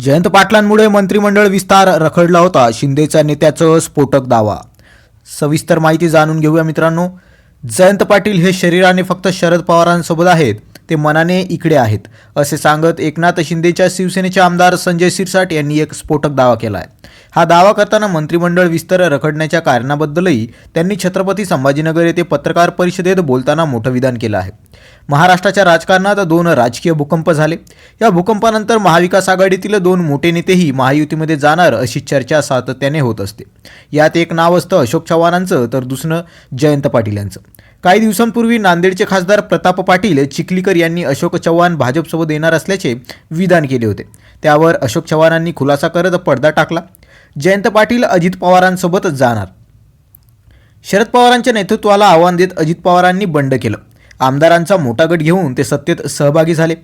जयंत पाटलांमुळे मंत्रिमंडळ विस्तार रखडला होता. शिंदेच्या नेत्याचं स्फोटक दावा. सविस्तर माहिती जाणून घेऊया मित्रांनो. जयंत पाटील हे शरीराने फक्त शरद पवारांसोबत आहेत. ते मनाने इकडे आहेत. असे सांगत एकनाथ शिंदेच्या शिवसेनेचे आमदार संजय सिरसाट यांनी एक स्फोटक दावा केला आहे हा दावा करताना मंत्रिमंडळ विस्तार रखडण्याच्या कारणाबद्दलही त्यांनी छत्रपती संभाजीनगर येथे पत्रकार परिषदेत बोलताना मोठं विधान केलं आहे. महाराष्ट्राच्या राजकारणात दोन राजकीय भूकंप झाले. या भूकंपानंतर महाविकास आघाडीतील दोन मोठे नेतेही महायुतीमध्ये जाणार अशी चर्चा सातत्याने होत असते. यात एक नाव असतं अशोक चव्हाणांचं तर दुसरं जयंत पाटील यांचं काही दिवसांपूर्वी नांदेडचे खासदार प्रताप पाटील चिखलीकर यांनी अशोक चव्हाण भाजपसोबत येणार असल्याचे विधान केले होते. त्यावर अशोक चव्हाणांनी खुलासा करत पडदा टाकला. जयंत पाटील अजित पवारांसोबतच जाणार. शरद पवारांच्या नेतृत्वाला आव्हान देत अजित पवारांनी बंड केलं. आमदारांचा मोठा गट घेऊन ते सत्तेत सहभागी झाले.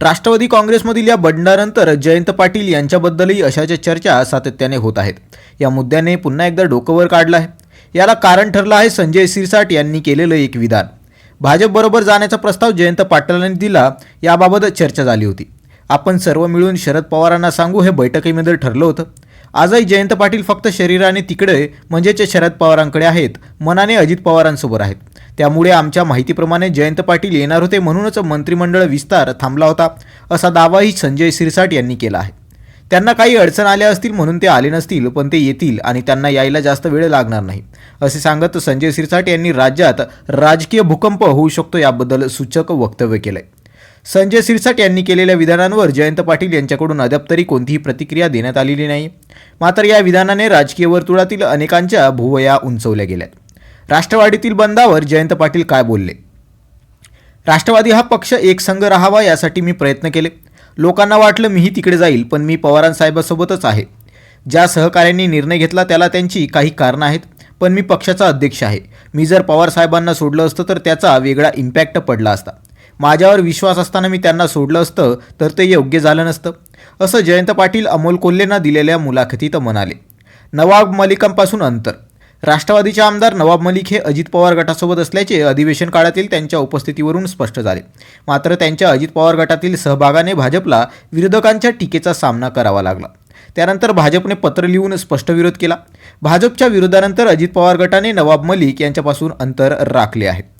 राष्ट्रवादी काँग्रेसमधील या बंडानंतर जयंत पाटील यांच्याबद्दलही अशाच्या चर्चा सातत्याने होत आहेत. या मुद्द्याने पुन्हा एकदा डोकंवर काढलं आहे. याला कारण ठरलं आहे संजय सिरसाट यांनी केलेलं एक विधान. भाजपबरोबर जाण्याचा प्रस्ताव जयंत पाटलांनी दिला याबाबत चर्चा झाली होती. आपण सर्व मिळून शरद पवारांना सांगू हे बैठकीमध्ये ठरलं होतं. आजही जयंत पाटील फक्त शरीराने तिकडे म्हणजेच शरद पवारांकडे आहेत. मनाने अजित पवारांसोबत आहेत. त्यामुळे आमच्या माहितीप्रमाणे जयंत पाटील येणार होते म्हणूनच मंत्रिमंडळ विस्तार थांबला होता असा दावाही संजय सिरसाट यांनी केला आहे. त्यांना काही अडचण आल्या असतील म्हणून ते आले नसतील पण ते येतील आणि त्यांना यायला जास्त वेळ लागणार नाही. असे सांगत संजय सिरसाट यांनी राज्यात राजकीय भूकंप होऊ शकतो याबद्दल सूचक वक्तव्य केलंय. संजय सिरसाट यांनी केलेल्या विधानांवर जयंत पाटील यांच्याकडून अद्याप तरी कोणतीही प्रतिक्रिया देण्यात आलेली नाही. मात्र या विधानाने राजकीय वर्तुळातील अनेकांच्या भुवया उंचवल्या गेल्यात. राष्ट्रवादीतील बंदावर जयंत पाटील काय बोलले? राष्ट्रवादी हा पक्ष एकसंघ राहावा यासाठी मी प्रयत्न केले. लोकांना वाटलं मीही तिकडे जाईल पण मी पवारांसाहेबासोबतच आहे. ज्या सहकाऱ्यांनी निर्णय घेतला त्याला त्यांची काही कारणं आहेत पण मी पक्षाचा अध्यक्ष आहे. मी जर पवारसाहेबांना सोडलं असतं तर त्याचा वेगळा इम्पॅक्ट पडला असता. माझ्यावर विश्वास असताना मी त्यांना सोडलं असतं तर ते योग्य झालं नसतं. असं जयंत पाटील अमोल कोल्हेंना दिलेल्या मुलाखतीत म्हणाले. नवाब मलिकांपासून अंतर. राष्ट्रवादीचे आमदार नवाब मलिक हे अजित पवार गटासोबत असल्याचे अधिवेशन काळातील त्यांच्या उपस्थितीवरून स्पष्ट झाले. मात्र त्यांच्या अजित पवार गटातील सहभागाने भाजपला विरोधकांच्या टीकेचा सामना करावा लागला. त्यानंतर भाजपने पत्र लिहून स्पष्ट विरोध केला. भाजपच्या विरोधानंतर अजित पवार गटाने नवाब मलिक यांच्यापासून अंतर राखले आहे.